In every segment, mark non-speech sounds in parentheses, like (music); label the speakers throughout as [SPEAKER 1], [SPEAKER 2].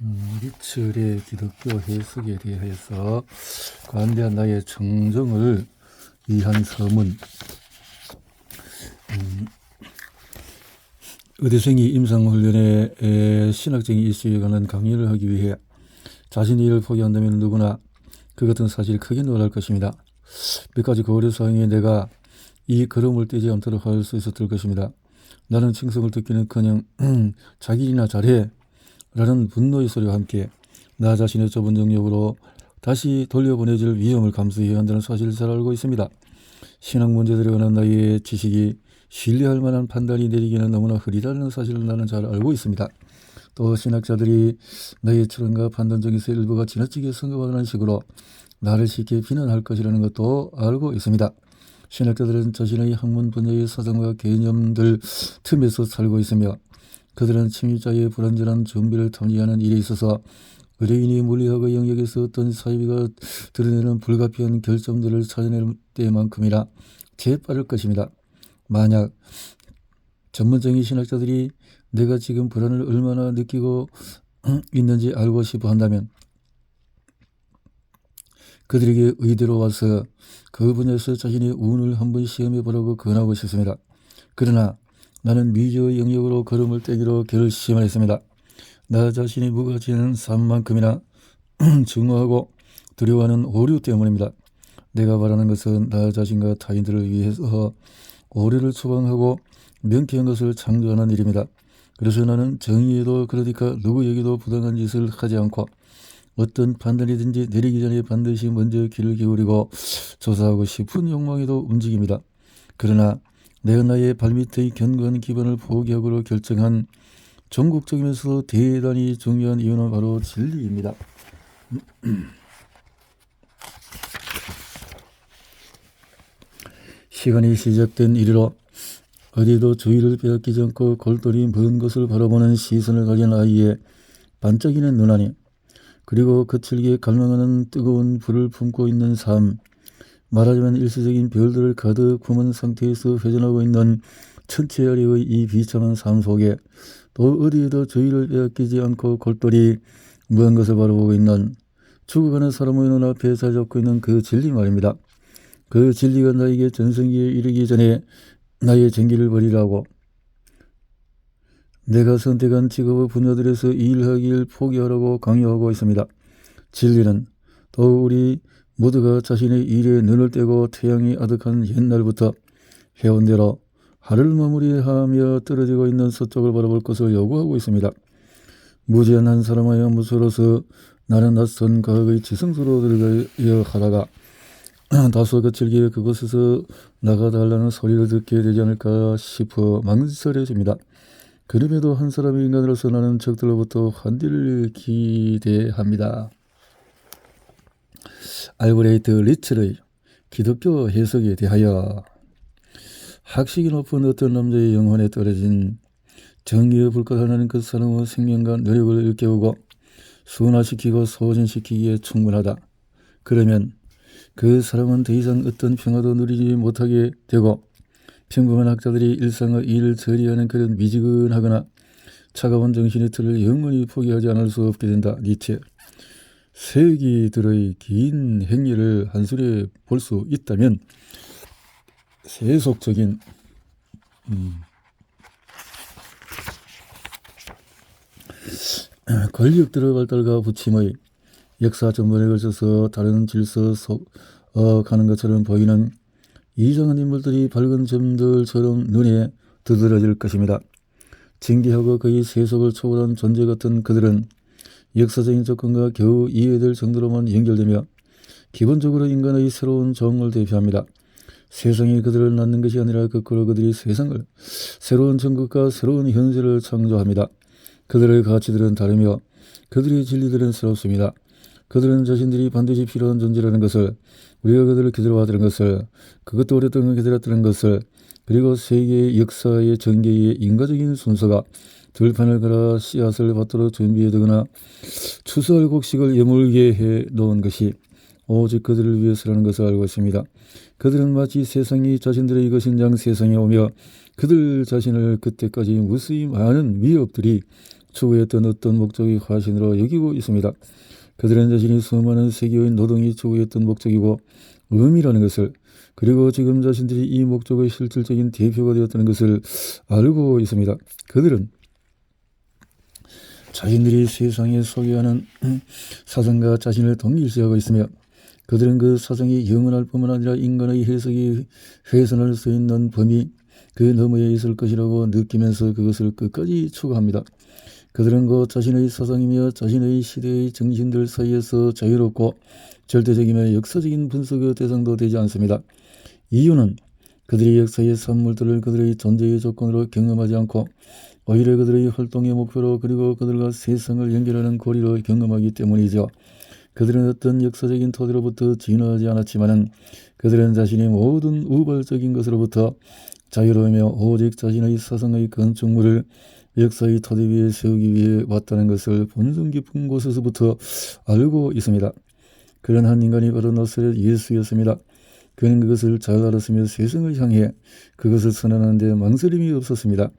[SPEAKER 1] 음, 리철의 기독교 해석에 대해서 관대한 나의 정정을 위한 서문 음, 의대생이 임상훈련에 에, 신학적인 이슈에 관한 강의를 하기 위해 자신이 이를 포기한다면 누구나 그 같은 사실이 크게 놀랄 것입니다. 몇 가지 고려사항에 내가 이 걸음을 떼지 않도록 할 수 있었을 것입니다. 나는 칭송을 듣기는커녕 (clears throat) 자기 일이나 잘해 라는 분노의 소리와 함께 나 자신의 좁은 영역으로 다시 돌려보내질 위험을 감수해야 한다는 사실을 잘 알고 있습니다. 신앙 문제들에 관한 나의 지식이 신뢰할 만한 판단이 내리기는 너무나 흐리다는 사실을 나는 잘 알고 있습니다. 또 신학자들이 나의 철학과 판단 중에서 일부가 지나치게 성급하는 식으로 나를 쉽게 비난할 것이라는 것도 알고 있습니다. 신학자들은 자신의 학문 분야의 사상과 개념들 틈에서 살고 있으며 그들은 침입자의 불완전한 준비를 탐지하는 일에 있어서 의뢰인이 물리학의 영역에서 어떤 사이비가 드러내는 불가피한 결점들을 찾아낼 때만큼이나 재빠를 것입니다. 만약 전문적인 신학자들이 내가 지금 불안을 얼마나 느끼고 (clears throat) 있는지 알고 싶어 한다면 그들에게 의대로 와서 그 분야에서 자신의 운을 한번 시험해 보라고 권하고 싶습니다. 그러나 나는 미주의 영역으로 걸음을 떼기로 결심을 했습니다. 나 자신이 무가지는 삶만큼이나 (clears throat) 증오하고 두려워하는 오류 때문입니다. 내가 바라는 것은 나 자신과 타인들을 위해서 오류를 처방하고 명쾌한 것을 창조하는 일입니다. 그래서 나는 정의에도 그러니까 누구에게도 부당한 짓을 하지 않고 어떤 판단이든지 내리기 전에 반드시 먼저 귀를 기울이고 조사하고 싶은 욕망에도 움직입니다. 그러나 내가 나의 발밑의 견고한 기반을 포기하기로 결정한 전국적이면서 대단히 중요한 이유는 바로 진리입니다. (clears throat) 시간이 시작된 이리로 어디도 주의를 빼앗기지 않고 골똘히 먼 것을 바라보는 시선을 가진 아이의 반짝이는 눈안이 그리고 거칠게 갈망하는 뜨거운 불을 품고 있는 삶 말하자면 일시적인 별들을 가득 품은 상태에서 회전하고 있는 천체 아래의 이 비참한 삶 속에 또 어디에도 주의를 빼앗기지 않고 골똘히 무한 것을 바라보고 있는 죽어가는 사람의 눈앞에 자잡고 있는 그 진리 말입니다. 그 진리가 나에게 전성기에 이르기 전에 나의 전기를 버리라고 내가 선택한 직업의 분야들에서 일하기를 포기하라고 강요하고 있습니다. 진리는 또 우리 모두가 자신의 일에 눈을 떼고 태양이 아득한 옛날부터 해온 대로 하루를 마무리하며 떨어지고 있는 서쪽을 바라볼 것을 요구하고 있습니다. 무지한 한 사람하여 무서워서 나는 낯선 과학의 지성소로 들어가려 하다가 (clears throat) 다소 거칠게 그곳에서 나가달라는 소리를 듣게 되지 않을까 싶어 망설여집니다. 그럼에도 한 사람의 인간으로서 나는 적들로부터 환대를 기대합니다. 알브레이트 리츠의 기독교 해석에 대하여 학식이 높은 어떤 남자의 영혼에 떨어진 정의의 불꽃 하나는 그 사람의 생명과 노력을 일깨우고 순화시키고 소진시키기에 충분하다. 그러면 그 사람은 더 이상 어떤 평화도 누리지 못하게 되고 평범한 학자들이 일상의 일을 처리하는 그런 미지근하거나 차가운 정신의 틀을 영원히 포기하지 않을 수 없게 된다. 니체. 세기들의 긴 행위를 한술에 볼 수 있다면 세속적인 음, 권력들의 발달과 부침의 역사 전반에 걸쳐서 다른 질서 속 어, 가는 것처럼 보이는 이상한 인물들이 밝은 점들처럼 눈에 두드러질 것입니다. 징계하고 거의 세속을 초월한 존재 같은 그들은 역사적인 접근과 겨우 이해될 정도로만 연결되며 기본적으로 인간의 새로운 정을 대표합니다. 세상이 그들을 낳는 것이 아니라 거꾸로 그들이 세상을 새로운 정국과 새로운 현세를 창조합니다. 그들의 가치들은 다르며 그들의 진리들은 새롭습니다. 그들은 자신들이 반드시 필요한 존재라는 것을 우리가 그들을 기다려왔다는 것을 그것도 오랫동안 기다렸다는 것을 그리고 세계의 역사의 전개의 인과적인 순서가 들판을 갈아 씨앗을 받도록 준비해두거나 추수할 곡식을 여물게 해 놓은 것이 오직 그들을 위해서라는 것을 알고 있습니다. 그들은 마치 세상이 자신들의 것인 양 세상에 오며 그들 자신을 그때까지 무수히 많은 위협들이 추구했던 어떤 목적이 화신으로 여기고 있습니다. 그들은 자신이 수많은 세계의 노동이 추구했던 목적이고 의미라는 것을 그리고 지금 자신들이 이 목적의 실질적인 대표가 되었다는 것을 알고 있습니다. 그들은 자신들이 세상에 소개하는 사상과 자신을 동일시하고 있으며 그들은 그 사상이 영원할 뿐만 아니라 인간의 해석이 훼손할 수 있는 범위 그 너머에 있을 것이라고 느끼면서 그것을 끝까지 추구합니다. 그들은 그 자신의 사상이며 자신의 시대의 정신들 사이에서 자유롭고 절대적이며 역사적인 분석의 대상도 되지 않습니다. 이유는 그들의 역사의 산물들을 그들의 존재의 조건으로 경험하지 않고 오히려 그들의 활동의 목표로 그리고 그들과 세상을 연결하는 고리로 경험하기 때문이죠. 그들은 어떤 역사적인 토대로부터 진화하지 않았지만은 그들은 자신의 모든 우발적인 것으로부터 자유로우며 오직 자신의 사상의 건축물을 역사의 토대 위에 세우기 위해 왔다는 것을 본성 깊은 곳에서부터 알고 있습니다. 그런 한 인간이 바로 나사렛 예수였습니다. 그는 그것을 잘 알았으며 세상을 향해 그것을 선언하는데 망설임이 없었습니다.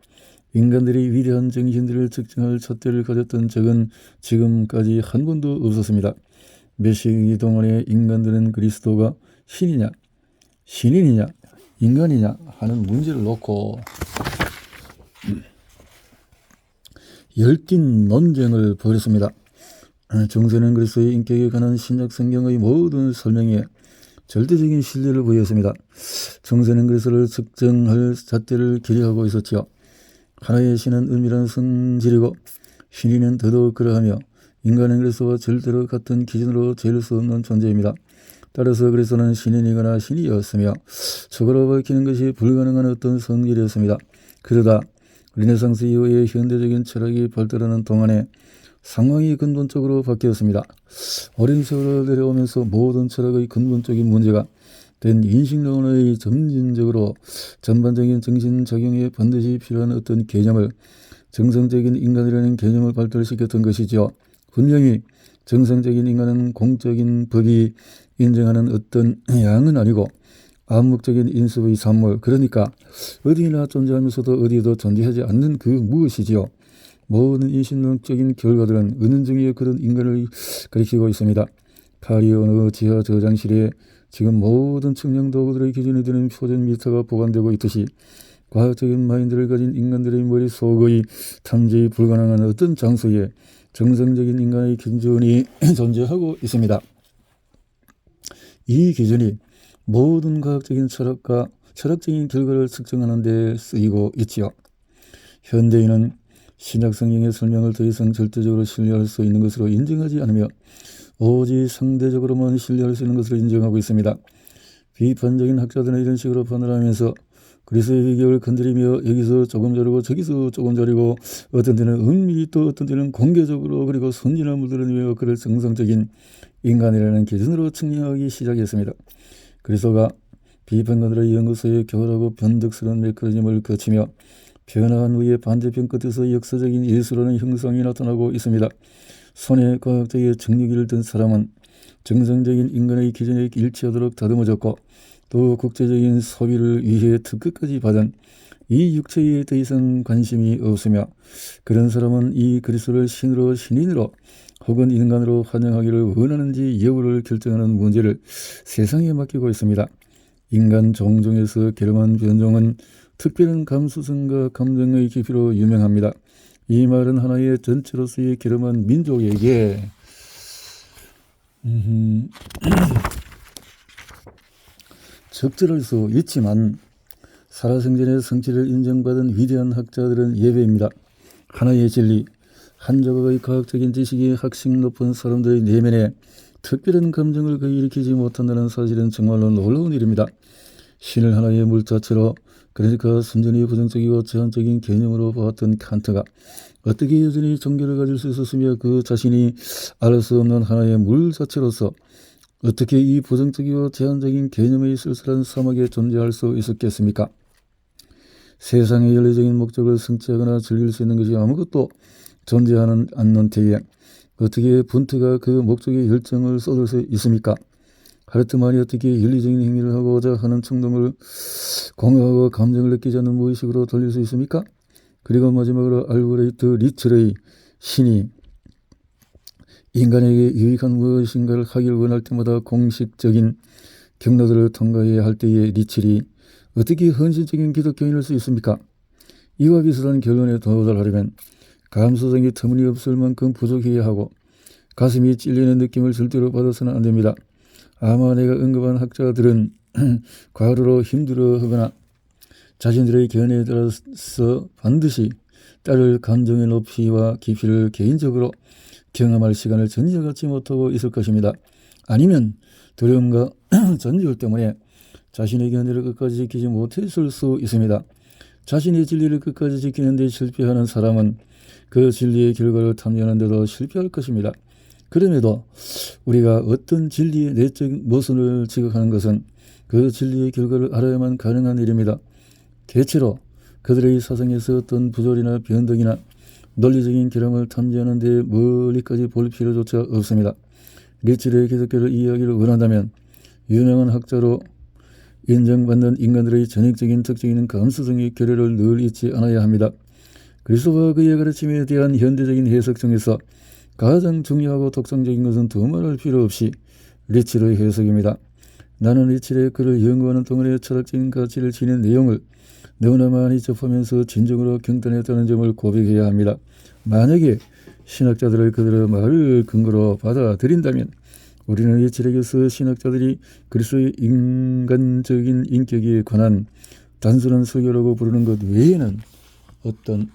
[SPEAKER 1] 인간들이 위대한 정신들을 측정할 잣대를 가졌던 적은 지금까지 한 번도 없었습니다. 몇 시기 동안에 인간들은 그리스도가 신이냐, 신인이냐, 인간이냐 하는 문제를 놓고 열띤 논쟁을 벌였습니다. 정세는 그리스도의 인격에 관한 신약 성경의 모든 설명에 절대적인 신뢰를 보였습니다. 정세는 그리스도를 측정할 잣대를 기리하고 있었지요. 하나의 신은 은밀한 성질이고 신인은 더더욱 그러하며 인간은 그리스도와 절대로 같은 기준으로 재를 수 없는 존재입니다. 따라서 그리스도는 신인이거나 신이었으며 적으로 밝히는 것이 불가능한 어떤 성질이었습니다. 그러다 르네상스 이후에 현대적인 철학이 발달하는 동안에 상황이 근본적으로 바뀌었습니다. 어린 세월을 내려오면서 모든 철학의 근본적인 문제가 된 인식론의 점진적으로 전반적인 정신작용에 반드시 필요한 어떤 개념을 정상적인 인간이라는 개념을 발달시켰던 것이죠. 분명히 정상적인 인간은 공적인 법이 인정하는 어떤 양은 아니고 암묵적인 인습의 산물 그러니까 어디나 존재하면서도 어디에도 존재하지 않는 그 무엇이지요. 모든 인신론적인 결과들은 은연중에 그런 인간을 가리키고 있습니다. 파리 어느 지하 저장실에 지금 모든 측량 도구들의 기준이 되는 표준 미터가 보관되고 있듯이 과학적인 마인드를 가진 인간들의 머릿속의 탐지이 불가능한 어떤 장소에 정상적인 인간의 기준이 (clears throat) 존재하고 있습니다. 이 기준이 모든 과학적인 철학과 철학적인 결과를 측정하는 데 쓰이고 있지요. 현대인은 신약 성경의 설명을 더 이상 절대적으로 신뢰할 수 있는 것으로 인정하지 않으며 오직 상대적으로만 신뢰할 수 있는 것으로 인정하고 있습니다. 비판적인 학자들은 이런 식으로 판단하면서 그리스의 비격을 건드리며 여기서 조금 자르고 저기서 조금 자르고 어떤 때는 은밀히 또 어떤 때는 공개적으로 그리고 선진함을 드러내며 그를 정상적인 인간이라는 기준으로 측량하기 시작했습니다. 그리스도가 비판가들의 연구소에 겨울하고 변덕스러운 메커니즘을 거치며 변화한 후에 반대편 끝에서 역사적인 예수라는 형상이 나타나고 있습니다. 손에 과학적인 정력을 든 사람은 정상적인 인간의 기준에 일치하도록 다듬어졌고 또 국제적인 소비를 위해 특급까지 받은 이 육체에 더 이상 관심이 없으며 그런 사람은 이 그리스도를 신으로 신인으로 혹은 인간으로 환영하기를 원하는지 여부를 결정하는 문제를 세상에 맡기고 있습니다. 인간 종종에서 결함한 변종은 특별한 감수성과 감정의 깊이로 유명합니다. 이 말은 하나의 전체로서의 결함한 민족에게 (clears throat) 적절할 수 있지만 살아생전의 성취를 인정받은 위대한 학자들은 예배입니다. 하나의 진리, 한 조각의 과학적인 지식이 학식 높은 사람들의 내면에 특별한 감정을 거의 일으키지 못한다는 사실은 정말로 놀라운 일입니다. 신을 하나의 물 자체로 그러니까 순전히 부정적이고 제한적인 개념으로 보았던 칸트가 어떻게 여전히 종교를 가질 수 있었으며 그 자신이 알 수 없는 하나의 물 자체로서 어떻게 이 부정적이고 제한적인 개념의 쓸쓸한 사막에 존재할 수 있었겠습니까? 세상의 연례적인 목적을 성취하거나 즐길 수 있는 것이 아무것도 존재하는 않는 때에 어떻게 분트가 그 목적에 열정을 쏟을 수 있습니까? 하르트만이 어떻게 윤리적인 행위를 하고자 하는 충동을 공허하고 감정을 느끼지 않는 무의식으로 돌릴 수 있습니까? 그리고 마지막으로 알브레이트 리츠의 신이 인간에게 유익한 무엇인가를 하길 원할 때마다 공식적인 경로들을 통과해야 할 때의 리첼이 어떻게 헌신적인 기독교인일 수 있습니까? 이와 비슷한 결론에 도달하려면 감수성이 터무니없을 만큼 부족해야 하고 가슴이 찔리는 느낌을 절대로 받아서는 안 됩니다. 아마 내가 언급한 학자들은 (clears throat) 과로로 힘들어하거나 자신들의 견해에 따라서 반드시 따를 감정의 높이와 깊이를 개인적으로 경험할 시간을 전혀 갖지 못하고 있을 것입니다. 아니면 두려움과 (clears throat) 전율 때문에 자신의 견해를 끝까지 지키지 못했을 수 있습니다. 자신의 진리를 끝까지 지키는 데 실패하는 사람은 그 진리의 결과를 탐내는데도 실패할 것입니다. 그럼에도 우리가 어떤 진리의 내적 모순을 지각하는 것은 그 진리의 결과를 알아야만 가능한 일입니다. 대체로 그들의 사상에서 어떤 부조리나 변덕이나 논리적인 결함을 탐지하는 데 멀리까지 볼 필요조차 없습니다. 리첼의 기독교를 이해하기를 원한다면 유명한 학자로 인정받는 인간들의 전형적인 특징인 감수성의 결여를 늘 잊지 않아야 합니다. 그리스도와 그의 가르침에 대한 현대적인 해석 중에서 가장 중요하고 독창적인 것은 두 말할 필요 없이 리첼의 해석입니다. 나는 리첼의 글을 연구하는 동안에 철학적인 가치를 지닌 내용을 너무나 많이 접하면서 진정으로 경탄했다는 점을 고백해야 합니다. 만약에 신학자들을 그들의 말을 근거로 받아들인다면 우리는 리첼에게서 신학자들이 그리스도의 인간적인 인격에 관한 단순한 설교라고 부르는 것 외에는 어떤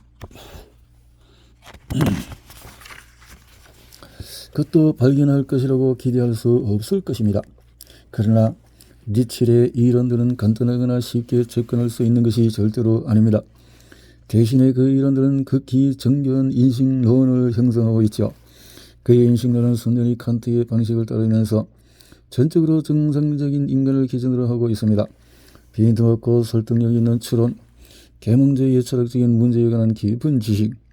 [SPEAKER 1] 그것도 발견할 것이라고 기대할 수 없을 것입니다. 그러나 리첼의 이론들은 간단하거나 쉽게 접근할 수 있는 것이 절대로 아닙니다. 대신에 그 이론들은 극히 정교한 인식론을 형성하고 있죠. 그의 인식론은 순전히 칸트의 방식을 따르면서 전적으로 정상적인 인간을 기준으로 하고 있습니다. 빈틈없고 설득력 있는 추론, 계몽주의의 철학적인 문제에 관한 깊은 지식,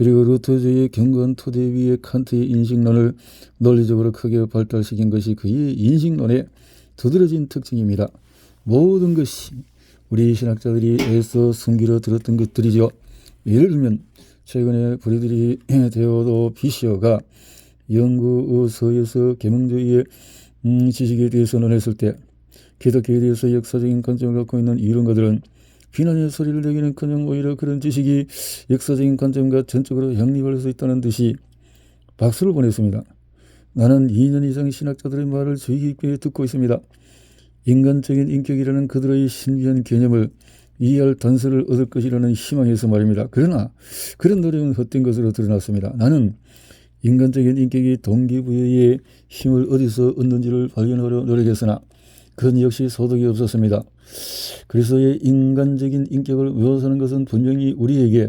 [SPEAKER 1] 그리고 루터주의의 견고한 토대 위에 칸트의 인식론을 논리적으로 크게 발달시킨 것이 그의 인식론의 두드러진 특징입니다. 모든 것이 우리 신학자들이 애써 숨기려 들었던 것들이죠. 예를 들면 최근에 브리드리 (clears throat) 데오도 비시어가 연구서에서 계몽주의의 음, 지식에 대해서 논했을 때 기독교에 대해서 역사적인 관점을 갖고 있는 이론가들은 비난의 소리를 내기는커녕 오히려 그런 지식이 역사적인 관점과 전적으로 양립할 수 있다는 듯이 박수를 보냈습니다. 나는 2년 이상 신학자들의 말을 주의 깊게 듣고 있습니다. 인간적인 인격이라는 그들의 신비한 개념을 이해할 단서를 얻을 것이라는 희망에서 말입니다. 그러나 그런 노력은 헛된 것으로 드러났습니다. 나는 인간적인 인격이 동기부여의 힘을 어디서 얻는지를 발견하려 노력했으나 그건 역시 소득이 없었습니다. 그리스도의 인간적인 인격을 묘사하는 것은 분명히 우리에게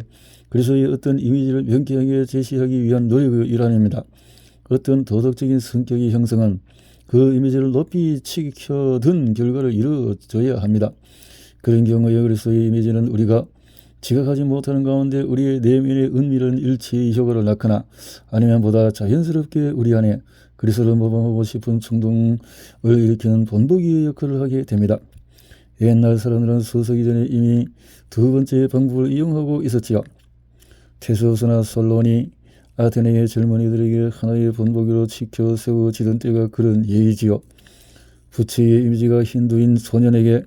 [SPEAKER 1] 그리스도의 어떤 이미지를 명쾌하게 제시하기 위한 노력의 일환입니다. 어떤 도덕적인 성격의 형성은 그 이미지를 높이 치켜든 결과를 이루어져야 합니다. 그런 경우에 그리스도의 이미지는 우리가 지각하지 못하는 가운데 우리의 내면의 은밀한 일치의 효과를 낳거나 아니면 보다 자연스럽게 우리 안에 그리스도를 모범하고 싶은 충동을 일으키는 본보기의 역할을 하게 됩니다. 옛날 사람들은 서서기 전에 이미 두 번째 방법을 이용하고 있었지요. 테스오스나 솔론이 아테네의 젊은이들에게 하나의 본보기로 지켜 세워지던 때가 그런 예이지요. 부처의 이미지가 힌두인 소년에게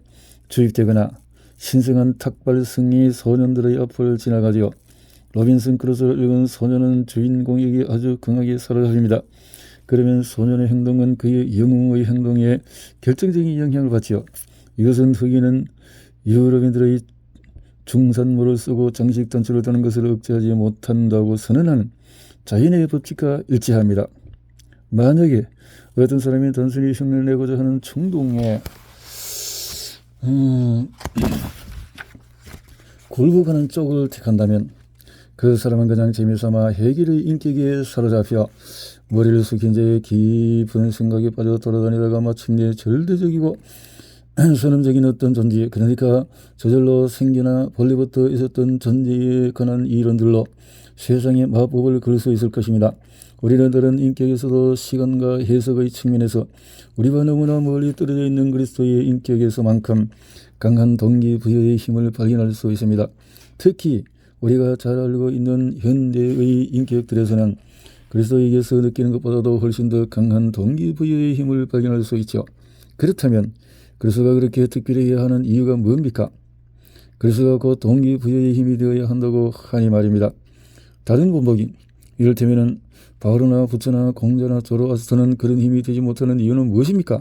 [SPEAKER 1] 주입되거나 신성한 탁발승이 소년들의 앞을 지나가지요. 로빈슨 크루소를 읽은 소년은 주인공에게 아주 강하게 사로잡힙니다. 그러면 소년의 행동은 그의 영웅의 행동에 결정적인 영향을 받지요. 이것은 흑인은 유럽인들의 중산모를 쓰고 장식 단추를 다는 것을 억제하지 못한다고 선언하는 자연의 법칙과 일치합니다. 만약에 어떤 사람이 단순히 흉내를 내고자 하는 충동에 음, (clears throat) 굴복하는 쪽을 택한다면 그 사람은 그냥 재미삼아 해결의 인격에 사로잡혀 머리를 숙인 채 깊은 생각에 빠져 돌아다니다가 마침내 절대적이고 (clears throat) 선험적인 어떤 존재 그러니까 저절로 생겨나 본래부터 있었던 존재에 관한 이론들로 세상의 마법을 걸 수 있을 것입니다. 우리는 다른 인격에서도 시간과 해석의 측면에서 우리와 너무나 멀리 떨어져 있는 그리스도의 인격에서만큼 강한 동기부여의 힘을 발견할 수 있습니다. 특히 우리가 잘 알고 있는 현대의 인격들에서는 그리스도에게서 느끼는 것보다도 훨씬 더 강한 동기부여의 힘을 발견할 수 있죠. 그렇다면 그리스도가 그렇게 특별해야 하는 이유가 뭡니까? 그리스도가 곧 동기부여의 힘이 되어야 한다고 하니 말입니다. 다른 본보기 이를테면은 바울이나 부처나 공자나 조로아스터는 그런 힘이 되지 못하는 이유는 무엇입니까?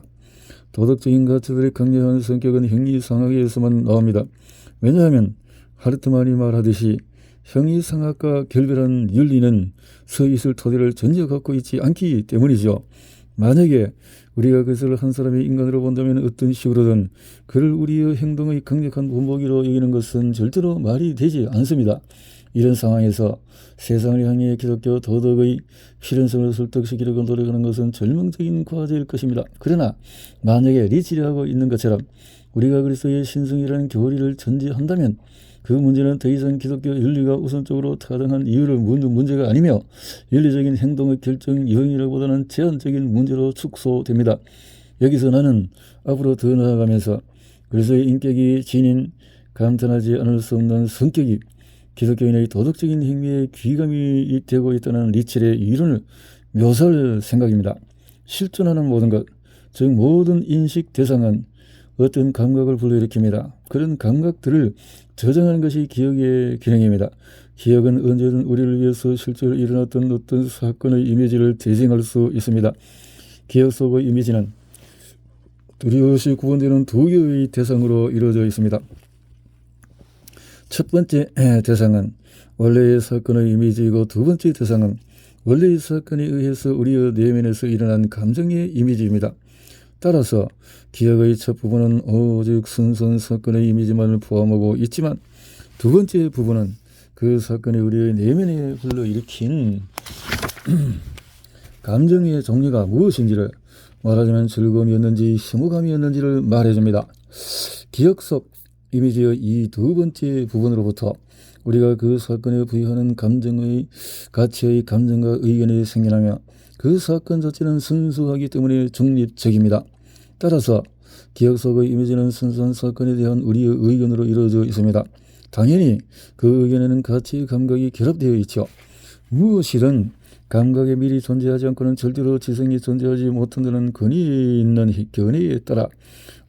[SPEAKER 1] 도덕적인 가치들의 강력한 성격은 형이상학에서만 나옵니다. 왜냐하면 하르트만이 말하듯이 형이상학과 결별한 윤리는 서 있을 토대를 전혀 갖고 있지 않기 때문이죠. 만약에 우리가 그것을 한 사람의 인간으로 본다면 어떤 식으로든 그를 우리의 행동의 강력한 본보기로 여기는 것은 절대로 말이 되지 않습니다. 이런 상황에서 세상을 향해 기독교 도덕의 필연성을 설득시키려고 노력하는 것은 절망적인 과제일 것입니다. 그러나 만약에 리치리하고 있는 것처럼 우리가 그리스도의 신성이라는 교리를 전제한다면 그 문제는 더 이상 기독교 윤리가 우선적으로 타당한 이유를 묻는 문제가 아니며 윤리적인 행동의 결정 요인이라보다는 제한적인 문제로 축소됩니다. 여기서 나는 앞으로 더 나아가면서 그리스도의 인격이 지닌 감탄하지 않을 수 없는 성격이 기독교인의 도덕적인 행위에 귀감이 되고 있다는 리첼의 이론을 묘사할 생각입니다. 실존하는 모든 것, 즉 모든 인식 대상은 어떤 감각을 불러일으킵니다. 그런 감각들을 저장하는 것이 기억의 기능입니다. 기억은 언제든 우리를 위해서 실제로 일어났던 어떤 사건의 이미지를 재생할 수 있습니다. 기억 속의 이미지는 뚜렷이 구분되는 두 개의 대상으로 이루어져 있습니다. 첫 번째 대상은 원래의 사건의 이미지이고 두 번째 대상은 원래의 사건에 의해서 우리의 내면에서 일어난 감정의 이미지입니다. 따라서 기억의 첫 부분은 오직 순수한 사건의 이미지만을 포함하고 있지만 두 번째 부분은 그 사건이 우리의 내면에 불러일으킨 (clears throat) 감정의 종류가 무엇인지를 말하자면 즐거움이었는지 심오감이었는지를 말해줍니다. 기억 속 이미지의 이 두 번째 부분으로부터 우리가 그 사건에 부여하는 감정의 가치의 감정과 의견이 생겨나며 그 사건 자체는 순수하기 때문에 중립적입니다. 따라서 기억 속의 이미지는 순수한 사건에 대한 우리의 의견으로 이루어져 있습니다. 당연히 그 의견에는 가치, 감각이 결합되어 있죠. 무엇이든 감각에 미리 존재하지 않고는 절대로 지성이 존재하지 못한다는 근이 있는 견해에 따라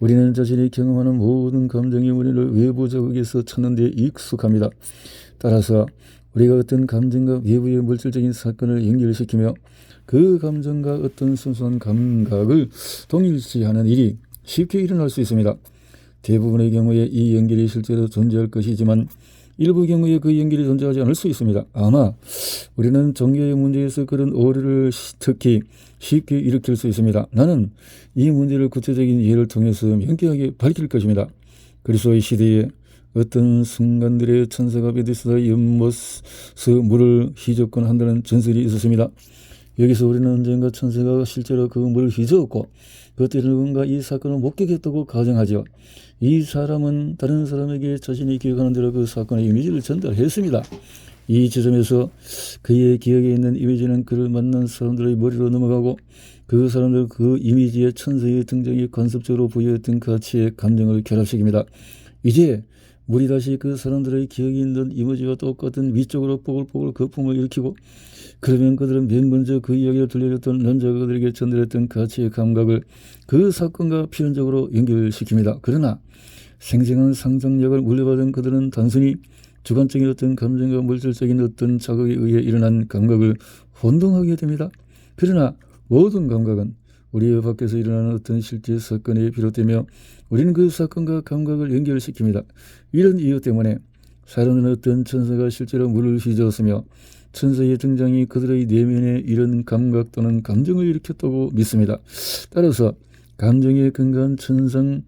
[SPEAKER 1] 우리는 자신이 경험하는 모든 감정의 원인을 외부 자극에서 찾는 데 익숙합니다. 따라서 우리가 어떤 감정과 외부의 물질적인 사건을 연결시키며 그 감정과 어떤 순수한 감각을 동일시하는 일이 쉽게 일어날 수 있습니다. 대부분의 경우에 이 연결이 실제로 존재할 것이지만 일부 경우에 그 연결이 존재하지 않을 수 있습니다. 아마 우리는 종교의 문제에서 그런 오류를 특히 쉽게 일으킬 수 있습니다. 나는 이 문제를 구체적인 예를 통해서 명쾌하게 밝힐 것입니다. 그리스도의 시대에 어떤 순간들의 천사가 베드스다 연못서 물을 휘젓곤 한다는 전설이 있었습니다. 여기서 우리는 언젠가 천사가 실제로 그 물을 휘저었고 그때 누군가 이 사건을 목격했다고 가정하죠. 이 사람은 다른 사람에게 자신이 기억하는 대로 그 사건의 이미지를 전달했습니다. 이 지점에서 그의 기억에 있는 이미지는 그를 만난 사람들의 머리로 넘어가고 그 사람들 그 이미지의 천사의 등장이 관습적으로 부여했던 가치의 감정을 결합시킵니다. 이제 물이 다시 그 사람들의 기억이 있는 이미지와 똑같은 위쪽으로 뽀글뽀글 거품을 일으키고 그러면 그들은 맨 먼저 그 이야기를 들려줬던 남자가 그들에게 전달했던 가치의 감각을 그 사건과 필연적으로 연결시킵니다. 그러나 생생한 상상력을 물려받은 그들은 단순히 주관적인 어떤 감정과 물질적인 어떤 자극에 의해 일어난 감각을 혼동하게 됩니다. 그러나 모든 감각은 우리 밖에서 일어나는 어떤 실제 사건에 비롯되며 우리는 그 사건과 감각을 연결시킵니다. 이런 이유 때문에 사람은 어떤 천사가 실제로 물을 휘저었으며 천사의 등장이 그들의 내면에 이런 감각 또는 감정을 일으켰다고 믿습니다. 따라서 감정에 근거한 천상하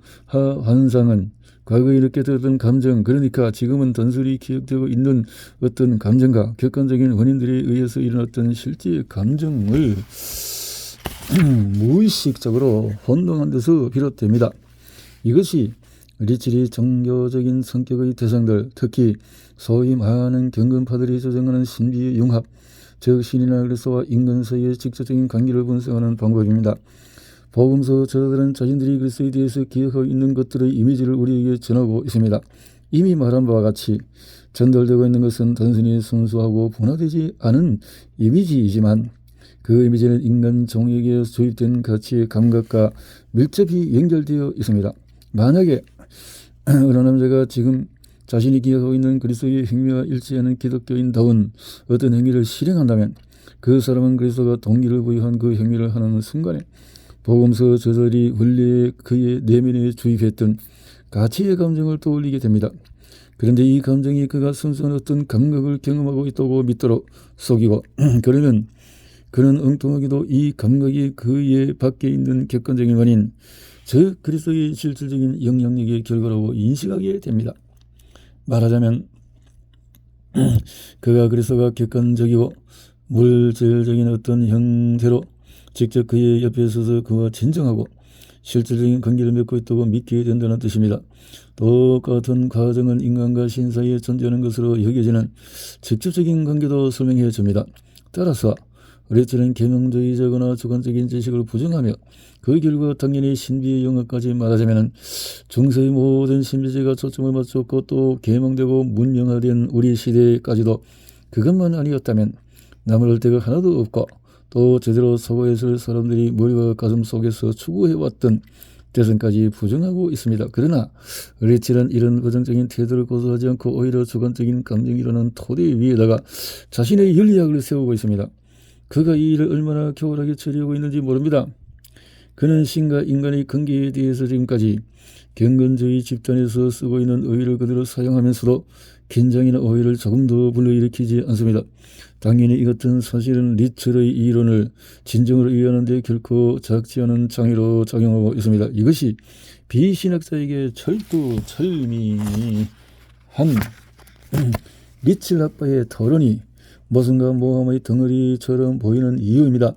[SPEAKER 1] 환상은 과거에 느꼈던 감정, 그러니까 지금은 단순히 기억되고 있는 어떤 감정과 객관적인 원인들에 의해서 일어났던 실제 감정을 (clears throat) 무의식적으로 혼동한 데서 비롯됩니다. 이것이 리칠이 종교적인 성격의 대상들, 특히 소위 많은 경건파들이 조정하는 신비의 융합, 즉 신이나 그리스도와 인간 사이의 직접적인 관계를 분석하는 방법입니다. 복음서 저자들은 자신들이 그리스도에 대해서 기억하고 있는 것들의 이미지를 우리에게 전하고 있습니다. 이미 말한 바와 같이 전달되고 있는 것은 단순히 순수하고 분화되지 않은 이미지이지만 그 이미지는 인간 종에게 주입된 가치의 감각과 밀접히 연결되어 있습니다. 만약에 (clears throat) 어느 남자가 지금 자신이 기억하고 있는 그리스도의 행위와 일치하는 기독교인다운 어떤 행위를 실행한다면 그 사람은 그리스도가 동기를 부여한 그 행위를 하는 순간에 복음서 저절이 원래 그의 내면에 주입했던 가치의 감정을 떠올리게 됩니다. 그런데 이 감정이 그가 순수한 어떤 감각을 경험하고 있다고 믿도록 속이고 (clears throat) 그러면 그는 엉뚱하게도 이 감각이 그의 밖에 있는 객관적인 원인 즉 그리스도의 실질적인 영향력의 결과라고 인식하게 됩니다. 말하자면 (clears throat) 그가 그리스도가 객관적이고 물질적인 어떤 형태로 직접 그의 옆에 서서 그와 진정하고 실질적인 관계를 맺고 있다고 믿게 된다는 뜻입니다. 똑같은 과정은 인간과 신 사이에 존재하는 것으로 여겨지는 직접적인 관계도 설명해 줍니다. 따라서 어레츠는 계명주의적이나 주관적인 지식을 부정하며 그 결과 당연히 신비의 영역까지 말하자면 중세의 모든 신비제가 초점을 맞췄고 또 계명되고 문명화된 우리 시대까지도 그것만 아니었다면 남을 때가 하나도 없고 또 제대로 서고했을 사람들이 머리와 가슴 속에서 추구해왔던 대선까지 부정하고 있습니다. 그러나 리치는 이런 부정적인 태도를 고수하지 않고 오히려 주관적인 감정이라는 토대 위에다가 자신의 윤리학을 세우고 있습니다. 그가 이 일을 얼마나 교활하게 처리하고 있는지 모릅니다. 그는 신과 인간의 관계에 대해서 지금까지 경건주의 집단에서 쓰고 있는 어휘를 그대로 사용하면서도 긴장이나 오해를 조금도 불러일으키지 않습니다. 당연히 이것은 사실은 리처의 이론을 진정으로 이해하는 데 결코 작지 않은 장애로 작용하고 있습니다. 이것이 비신학자에게 철두 철미한 리칠 아빠의 토론이 모순과 모함의 덩어리처럼 보이는 이유입니다.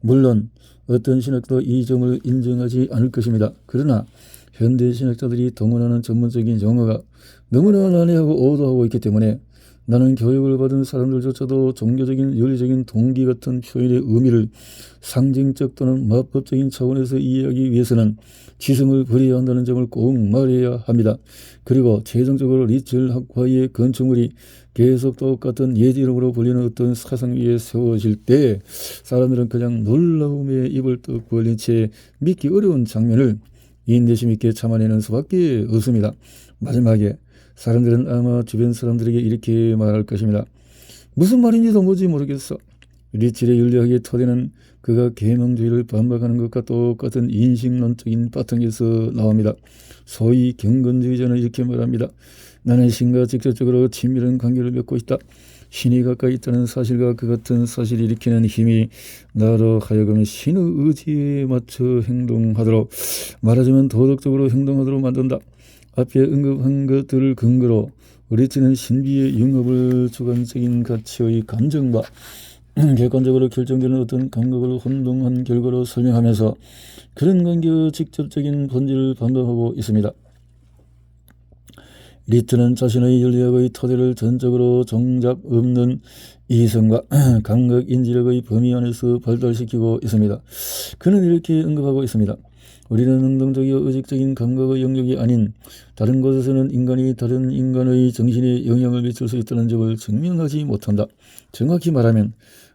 [SPEAKER 1] 물론 어떤 신학도 이 점을 인정하지 않을 것입니다. 그러나 현대 신학자들이 동원하는 전문적인 용어가 너무나 난해하고 오도하고 있기 때문에 나는 교육을 받은 사람들조차도 종교적인 윤리적인 동기 같은 표현의 의미를 상징적 또는 마법적인 차원에서 이해하기 위해서는 지성을 버려야 한다는 점을 꼭 말해야 합니다. 그리고 최종적으로 리첼 학화의 건축물이 계속 똑같은 옛 이름으로 불리는 어떤 사상 위에 세워질 때 사람들은 그냥 놀라움에 입을 떡 벌린 채 믿기 어려운 장면을 인내심 있게 참아내는 수밖에 없습니다. 마지막에 사람들은 아마 주변 사람들에게 이렇게 말할 것입니다. 무슨 말인지도 뭐지 모르겠어. 리칠의 윤리학의 토대는 그가 계명주의를 반박하는 것과 똑같은 인식론적인 바탕에서 나옵니다. 소위 경건주의자는 이렇게 말합니다. 나는 신과 직접적으로 친밀한 관계를 맺고 있다. 신이 가까이 있다는 사실과 그 같은 사실을 일으키는 힘이 나로 하여금 신의 의지에 맞춰 행동하도록 말하자면 도덕적으로 행동하도록 만든다. 앞에 언급한 것들을 근거로 리치는 신비의 융합을 주관적인 가치의 감정과 (clears throat) 객관적으로 결정되는 어떤 감각을 혼동한 결과로 설명하면서 그런 관계의 직접적인 본질을 반박하고 있습니다. 리트는 자신의 윤리학의 토대를 전적으로 정작 없는 이성과 (clears throat) 감각 인지력의 범위 안에서 발달시키고 있습니다. 그는 이렇게 언급하고 있습니다. 우리는 능동적이고 의식적인 감각의 영역이 아닌 다른 곳에서는 인간이 다른 인간의 정신에 영향을 미칠 수 있다는 점을 증명하지 못한다. 정확히 말하면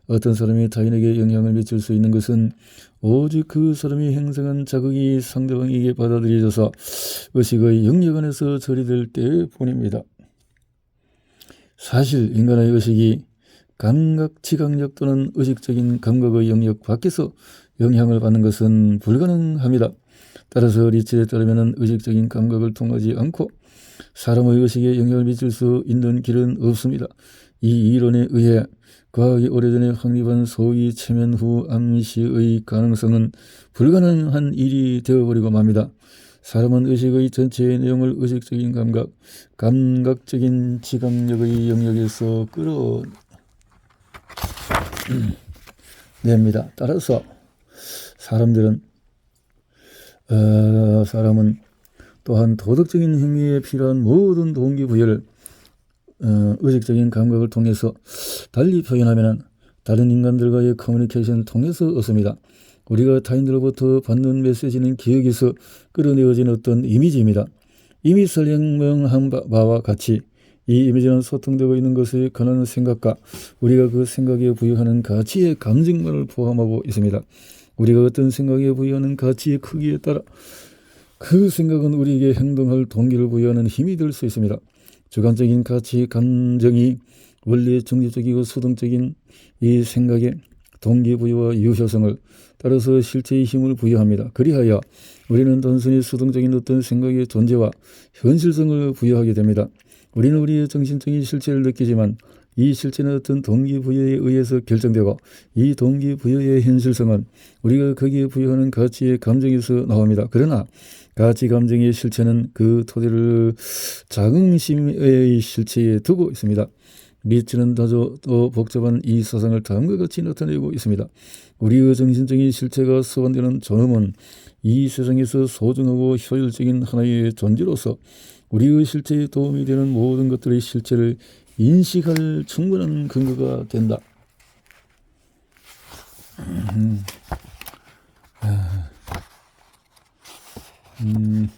[SPEAKER 1] 어떤 사람이 타인에게 영향을 미칠 수 있는 것은 오직 그 사람이 행성한 자극이 상대방에게 받아들여져서 의식의 영역 안에서 처리될 때뿐입니다. 사실 인간의 의식이 감각, 지각력 또는 의식적인 감각의 영역 밖에서 영향을 받는 것은 불가능합니다. 따라서 리치에 따르면 의식적인 감각을 통하지 않고 사람의 의식에 영향을 미칠 수 있는 길은 없습니다. 이 이론에 의해 과학이 오래전에 확립한 소위 체면 후 암시의 가능성은 불가능한 일이 되어버리고 맙니다. 사람은 의식의 전체의 내용을 의식적인 감각, 감각적인 지각력의 영역에서 끌어냅니다. 따라서 사람들은 어, 사람은 또한 도덕적인 행위에 필요한 모든 동기부여를 어, 의식적인 감각을 통해서 달리 표현하면 다른 인간들과의 커뮤니케이션을 통해서 얻습니다. 우리가 타인들로부터 받는 메시지는 기억에서 끌어내어진 어떤 이미지입니다. 이미 설명한 바- 바와 같이 이 이미지는 소통되고 있는 것에 관한 생각과 우리가 그 생각에 부여하는 가치의 감정만을 포함하고 있습니다. 우리가 어떤 생각에 부여하는 가치의 크기에 따라 그 생각은 우리에게 행동할 동기를 부여하는 힘이 될 수 있습니다. 주관적인 가치, 감정이 원래 정치적이고 수동적인 이 생각에 동기부여와 유효성을 따라서 실체의 힘을 부여합니다. 그리하여 우리는 단순히 수동적인 어떤 생각의 존재와 현실성을 부여하게 됩니다. 우리는 우리의 정신적인 실체를 느끼지만 이 실체는 어떤 동기부여에 의해서 결정되고 이 동기부여의 현실성은 우리가 거기에 부여하는 가치의 감정에서 나옵니다. 그러나 가치 감정의 실체는 그 토대를 자긍심의 실체에 두고 있습니다. 리츠는 다소 더 복잡한 이 사상을 다음과 같이 나타내고 있습니다. 우리의 정신적인 실체가 소환되는 존엄은 이 세상에서 소중하고 효율적인 하나의 존재로서 우리의 실체에 도움이 되는 모든 것들의 실체를 인식할 충분한 근거가 된다. 음, 아, 음,